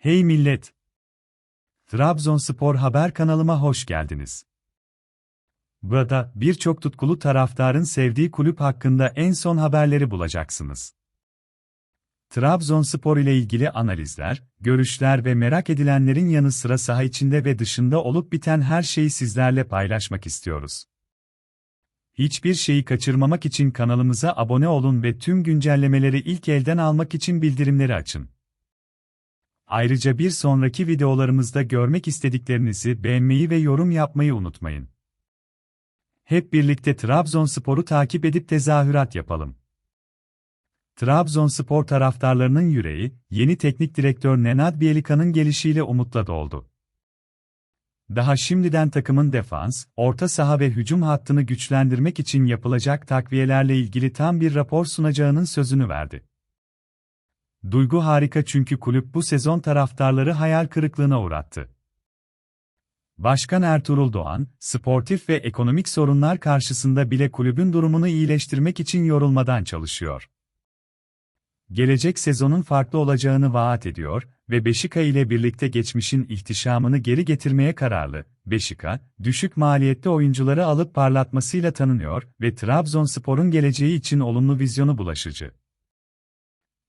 Hey millet! Trabzonspor haber kanalıma hoş geldiniz. Burada birçok tutkulu taraftarın sevdiği kulüp hakkında en son haberleri bulacaksınız. Trabzonspor ile ilgili analizler, görüşler ve merak edilenlerin yanı sıra saha içinde ve dışında olup biten her şeyi sizlerle paylaşmak istiyoruz. Hiçbir şeyi kaçırmamak için kanalımıza abone olun ve tüm güncellemeleri ilk elden almak için bildirimleri açın. Ayrıca bir sonraki videolarımızda görmek istediklerinizi beğenmeyi ve yorum yapmayı unutmayın. Hep birlikte Trabzonspor'u takip edip tezahürat yapalım. Trabzonspor taraftarlarının yüreği, yeni teknik direktör Nenad Bielika'nın gelişiyle umutla doldu. Daha şimdiden takımın defans, orta saha ve hücum hattını güçlendirmek için yapılacak takviyelerle ilgili tam bir rapor sunacağının sözünü verdi. Duygu harika çünkü kulüp bu sezon taraftarları hayal kırıklığına uğrattı. Başkan Ertuğrul Doğan, sportif ve ekonomik sorunlar karşısında bile kulübün durumunu iyileştirmek için yorulmadan çalışıyor. Gelecek sezonun farklı olacağını vaat ediyor ve Beşika ile birlikte geçmişin ihtişamını geri getirmeye kararlı. Beşika, düşük maliyetli oyuncuları alıp parlatmasıyla tanınıyor ve Trabzonspor'un geleceği için olumlu vizyonu bulaşıcı.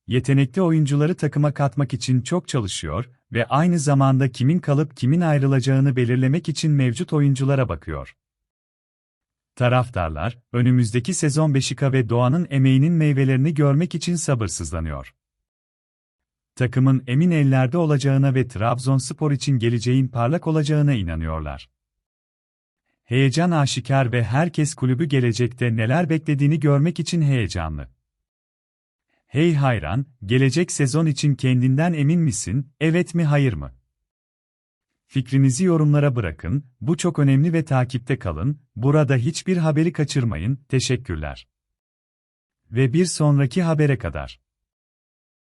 Yetenekli oyuncuları takıma katmak için çok çalışıyor ve aynı zamanda kimin kalıp kimin ayrılacağını belirlemek için mevcut oyunculara bakıyor. Taraftarlar, önümüzdeki sezon Beşika ve Doğan'ın emeğinin meyvelerini görmek için sabırsızlanıyor. Takımın emin ellerde olacağına ve Trabzonspor için geleceğin parlak olacağına inanıyorlar. Heyecan aşikar ve herkes kulübü gelecekte neler beklediğini görmek için heyecanlı. Hey hayran, gelecek sezon için kendinden emin misin, evet mi hayır mı? Fikrinizi yorumlara bırakın, bu çok önemli ve takipte kalın, burada hiçbir haberi kaçırmayın, teşekkürler. Ve bir sonraki habere kadar.